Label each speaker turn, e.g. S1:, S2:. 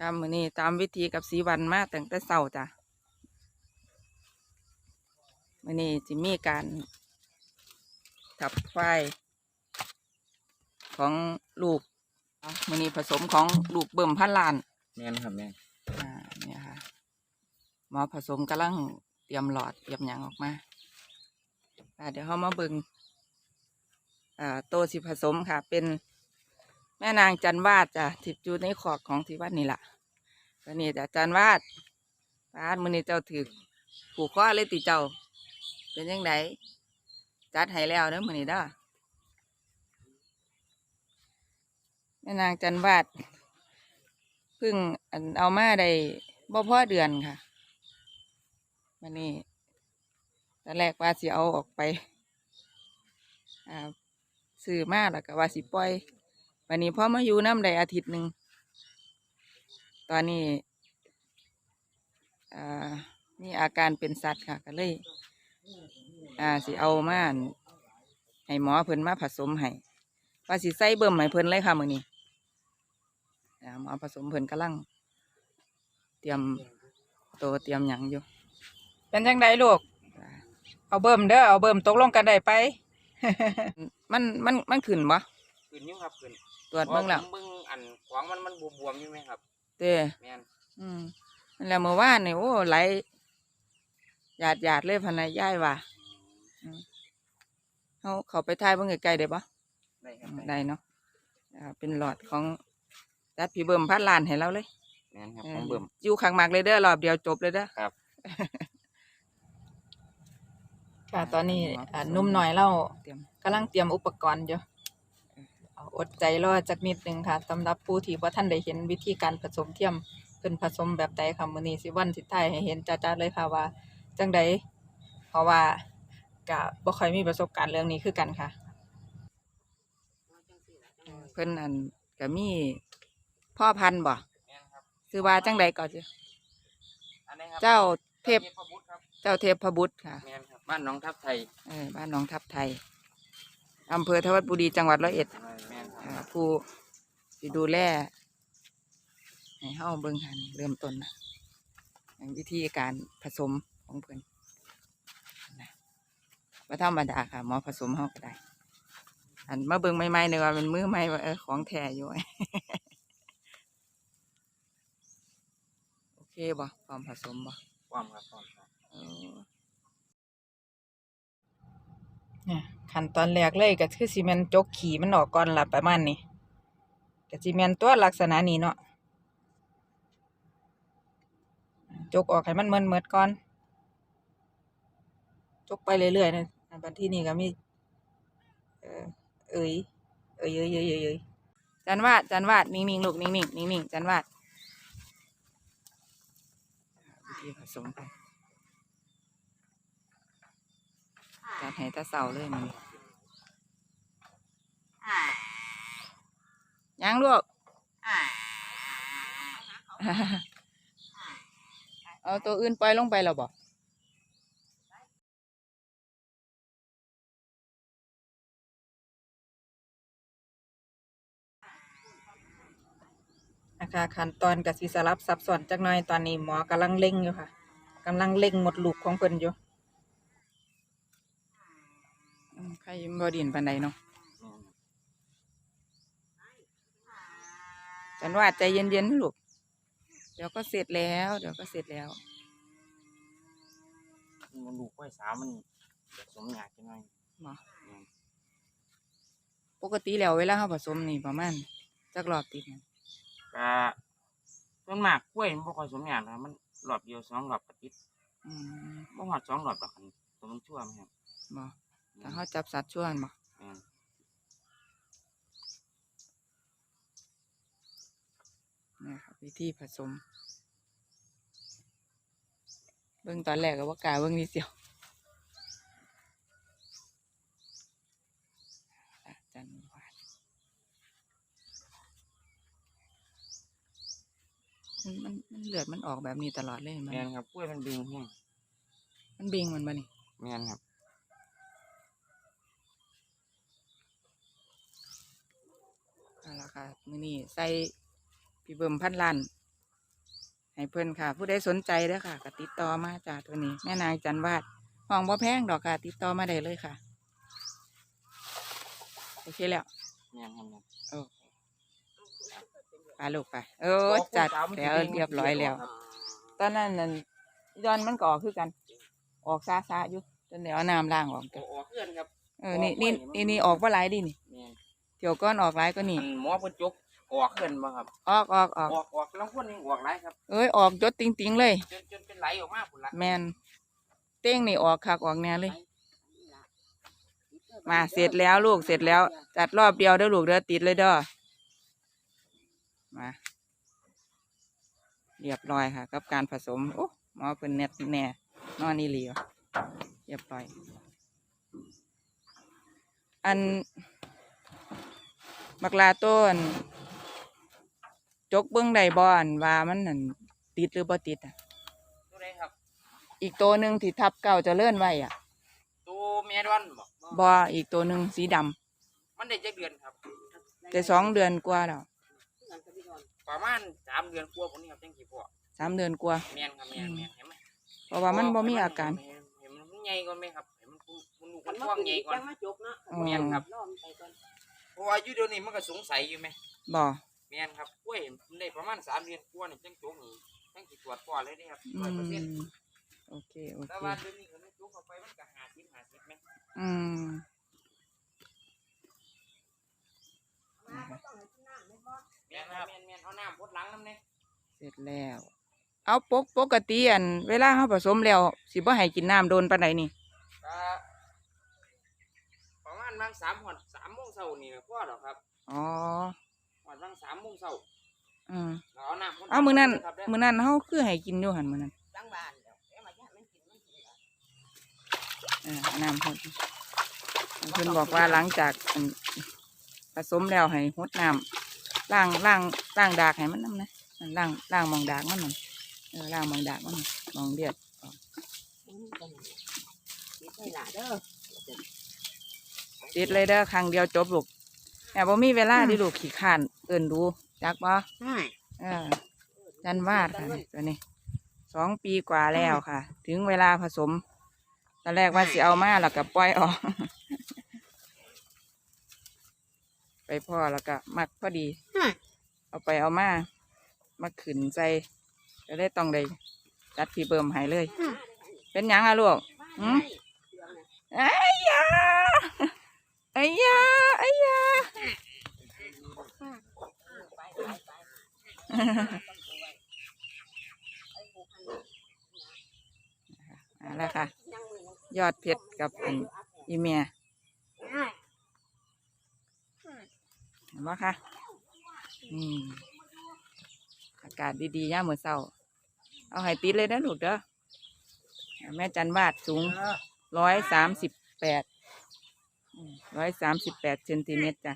S1: ตามมือนี้ตามวิธีกับสีวันมาตั้งแต่เช้าจ้ะมือนี้จะมีการทับไฟของลูกมือนี้ผสมของลูกเบิ่มพันล้าน
S2: แม่นครับแม่น
S1: อ่าเนี่ยค่ะหมอผสมกำลังเตรียมหลอดเตรียมหยังออกมาอ่าเดี๋ยวเขามาเบิงอ่าโตวสิผสมค่ะเป็น แม่นางจันวาดจ้ะทิดอยู่ในขอกของที่วัดนี่แหละก็นี่จ้ะจันวาดบ้านมือนี้เจ้าถือผูกข้อเลยติเจ้า เป็นยังไงจัดให้แล้วเด้อมือนี้เด้อแม่นางจันวาดเพิ่งเอามาได้บ่พ่อเดือนค่ะมันนี่ตอนแรกว่าสิเอาออกไปอ่าซื้อมาแล้วก็ว่าสิปล่อย วันนี้พอมาอยู่น้ำได้อาทิตย์หนึ่ง ตอนนี้อ่ามีอาการเป็นสัตว์ค่ะก็เลย อ่าสิเอามาอั่นให้หมอเพิ่นมาผสมให้ว่าสิใส่เบิ่มให้เพิ่นเลยค่ะมื้อนี้อ่าหมอผสมเพิ่นกำลัง เตรียมโตวเตรียมหยังอยู่ เป็นจังไดลูก เอาเบิ่มเด้อเอาเบิ่มตกลงกันได้ไป มันมันมันขึ้นบ่
S2: ขึ้นอยู่ครับขึ้น
S1: ตรวจเบิ่งแล้ว
S2: ผมเบิ่งอันขวางมันมันบวมๆอยู่ไหมครับ
S1: เต้
S2: แม่น
S1: อืมนั่นแหละเมื่อวานนี่โอ้ไหลหยาดหยาดๆเลยพะนายย่ายว่าเขาเขาไปทายเบิ่งไกลๆได้ปะ
S2: ได้ครับ
S1: ได้เนาะอ่าเป็นหลอดของจัดพี่เบิ่มพัดลานให้เราเลย
S2: แม่นครับ
S1: เอ
S2: ผ
S1: อ
S2: มเบิ่ม
S1: อยู่ข้างมากเลยเด้อรอบเดียวจบเลยเด้อ
S2: ครับ
S1: ค่ะตอนนี้อ่านุ่มหน่อยเรา
S2: เตรียม
S1: กำลังเตรียมอุปกรณ์อยู่เอาอดใจรอจักนิดหนึงค่ะสำหรับผู้ที่ว่าท่านได้เห็นวิธีการผสมเทียมเพิ่นผสมแบบใดค่ะมื้อนี้สิวันสิท้ายให้เห็นจ้าๆเลยค่ะว่าจังใดเพราะว่าก็บ่ค่อยมีประสบการณ์เรื่องนี้คือกันค่ะเพิ่นอันก็มีพ่อพันธุ์บ่
S2: แม่นครับ
S1: ชื่อว่าจังใดก่อนจ้ะ
S2: อันนี้ครับ
S1: เจ้าเทพ
S2: พบุตรครับ
S1: เจ้าเทพบุตรค่ะ
S2: แม่นครับบ้านหน้องทับไทย
S1: เออบ้านหนองทับไทย อำเภอทวัดบุรีจังหวัดร้อยเอ็ด
S2: แม่นค
S1: อ่า
S2: รับ
S1: ผู้สิดูแลให้เฮาเบิ่งหันเริ่มต้นนะวิธีการผสมของเพิ่นนะว่าธรรมดาค่ะหมอผสมเฮาก็ได้อันมาเบิ่งใหม่ๆเนี่ยว่าเป็นมือใหม่ว่าเออของแท้อยู่โอเคบ่พร้อมผสมบ่
S2: ความครับความครับ
S1: เนี่ยขั้นตอนแรกเลยก็คือซีเมนจกขี่มันออกก่อนละประมาณนี้ก็ซีเมนตัวลักษณะนี้เนาะจกออกให้มันเมินเมิดก่อน จกไปเรื่อยๆนะอันที่นี่ก็มีเออเอ้ยเอ้ยเอ้ยเอ้ยเอ้ยจันวาดจันวาดนิ่งๆลูกนิ่งๆนิ่งๆจันวาดผสมกัน การให้ตาเสาเลยมันยังลูกเอาตัวอื่นปล่อยลงไปแล้วบอกนะคะขั้นตอนกับสีสลับซับซ้อนจักหน่อยตอนนี้หมอกำลังเล่งอยู่ค่ะกำลังเล่งหมดลูกของเพิ่นอยู่อืม ใครบอดินปันใดเนาะ
S2: แม่นครับ
S1: จันว่าใจเย็นๆลูก เดี๋ยวก็เสร็จแล้ว เดี๋ยวก็เสร็จแล้ว
S2: มันลูกไว้สาวมันผสมยากจังไง
S1: หมอปกติแล้วเวลาเราผสมนี่ประมาณจักรอบติดนะ
S2: ก็ส่วนมากกล้วยมันบ่ค่อยสมยากนะครับมันหลอดเดียวสองหลอดกระติด
S1: อืม
S2: บ่ฮอดสองหลอดหรอกคันตัวมันชั่วมั้งครับ
S1: หมอ ถ้าเขาจับสัตว์ชวนบ่
S2: แม่น
S1: นี่ครับวิธีผสม เบิ่งตอนแรกก็ว่ากล้าเบิ่งนิดเดียวอะจันวาดมันมันมันเลือดมันออกแบบนี้ตลอดเลยเห็นมัน
S2: แม่นครับกล้วยมันดึงแห้ง
S1: มันบิงมันบ่นี่
S2: แม่นครับ
S1: เอาละค่ะมื้อนี้ใส่พี่เบิ่มพันล้านให้เพิ่นค่ะ ผู้ใดสนใจเด้อค่ะก็ติดต่อมาจ้าตัวนี้ แม่นางจันวาดห้องบ่แพงดอกค่ะ ติดต่อมาได้เลยค่ะ โอเคแล้ว
S2: แม่นครับแม่น
S1: โอ้ไปลูกไปเออจัดแล้วเรียบร้อยแล้ว ตอนนั้นนั่นยอนมันก็ออกคือกัน ออกซาซาๆอยู่จนเดี๋ยวเอาน้ำล้างออก
S2: โอ้
S1: จ้ะ
S2: โหเพื่อนครับ
S1: เออนี่นี่นี่นี่ออกว่าหลายดินี่
S2: แม่น
S1: เที่ยวก้อนออกหลายก็นี่
S2: อันหมอเพิ่นจกออกเพื่อนบ่ครับ
S1: ออกออกออก
S2: ออกออกแล้วคนนึงออกหลายครับ
S1: เอ้ยออกจดติงติงๆเลย
S2: จนจนเป็นไหลออกมาพุ่นละ
S1: แมนเต้งนี่ออกคักออกแน่เลย มาเสร็จแล้วลูกเสร็จแล้ว จัดรอบเดียวเด้อลูกเด้อติดเลยเด้อมาเรียบร้อยค่ะ กับการผสมโอ้หมอเป็นเน็ตแน่นอนนี่เหลียวเรียบร้อย อัน บักลาต้น จกเบิ้งได้บ่อนว่ามันนั่นติดหรือบ่ติดอะ
S2: ตัวไหนครับ
S1: อีกตัวหนึ่งที่ทับเก่าเจะเลื่อนไว้อะ
S2: ตัวเมียดอนบ่
S1: บ่อีกตัวหนึ่งสีดำ
S2: มันได้จักเดือนครับ
S1: แต่สองเดือนกว่าแล้ว
S2: ประมาณสามเดือนกว่าผมนี่ครับจังสิพ่อ
S1: สามเดือนกว่า
S2: แม่นครับแม่นแม่นเห็นไหม
S1: เพราะว่ามันบ่มีอาการ
S2: เห็นมันใหญ่ก่อนไหมครับเห็นมันมันลูกมันกว้างใหญ่ก่อน
S3: มาจบเนาะ
S1: อืม
S2: แม่นครับ
S3: รอมไปก่อน
S2: เพ ราะว่าอยู่เดี๋ยวนี้มันก็สงสัยอยู่ไหม
S1: บ่
S2: แม่นครับกล้วยมันได้ประมาณสามเดือนกว่านี่จังจกนี่จังสิตรวจพ่อเลยนี่ครับ
S1: อื
S2: ร้อยเปอร์เซ็นต์
S1: มโอเคโอ
S2: แต่
S1: เค
S2: ว่าเดือนนี้ก็ไม่จกเข้าไปมันก็หาสิบหาสิบไหม
S1: อืม
S2: แม่นครับแม่นแม่นเอาน้ำพดหลังน้ำเนี่ย
S1: เสร็จแล้ว เอาปกปกติอัน เวลาเขาผสมแล้ว สิบ่ให้กินน้ำโดนปานใดนี่
S2: ก็ประมาณบางสามหอดสามโมงเช้านี่ก็พอหรอกครับ
S1: อ๋อ
S2: หอดบางสามโมงเช้า
S1: อืม
S2: ก็เอาน้ำพดหลัง
S1: เอามื้อนั้น
S2: ครับเด้
S1: มื้อนั้นเฮาคือให้กินอยู่หั่นมื้อนั้น
S3: ตั้งบ้านเดี๋ยวเอ๊ะมาย่ามันกินมันกินอะ
S1: เออเอาน้ำหดเพิ่นบอกว่าหลังจากอันผสมแล้วให้หดน้ำล้างล้างล้างดากให้มันน้ำนะล้างล้างหมองดากมันนั่นเออล้างหมองดากมันนั่นหมองเลือด
S3: อืมกันนี่ใช่หล่ะเด้อ
S1: ติดเลยเด้อครั้งเดียวจบลูกแต่บ่มีเวลาที่ลูกขี้ข้านเอินดูจักบ่
S3: ใช่
S1: เออจันวาดค่ะตัวนี้สองปีกว่าแล้วค่ะ ถึงเวลาผสมตอนแรกว่าสิเอามาแล้วก็ปล่อยออก ไปพ่อแล้วก็มักพอดีเอาไปเอามามาขืนใจก็เลยต้องได้จัดพี่เบิ่มให้เลย เป็นหยังอะลูกหืมไอ้ยา ไอ้ยาไอ้ยาเอาละค่ะ ยอดเพชรกับอันอีเมียเห็นไหมคะอืมอากาศดีๆย่ามมือนเศร้า เอาให้ติดเลยนะลูกเด้อแม่จันวาดสูงร้อยสามสิบแปด ร้อยสามสิบแปดเซนติเมตรจ้ะ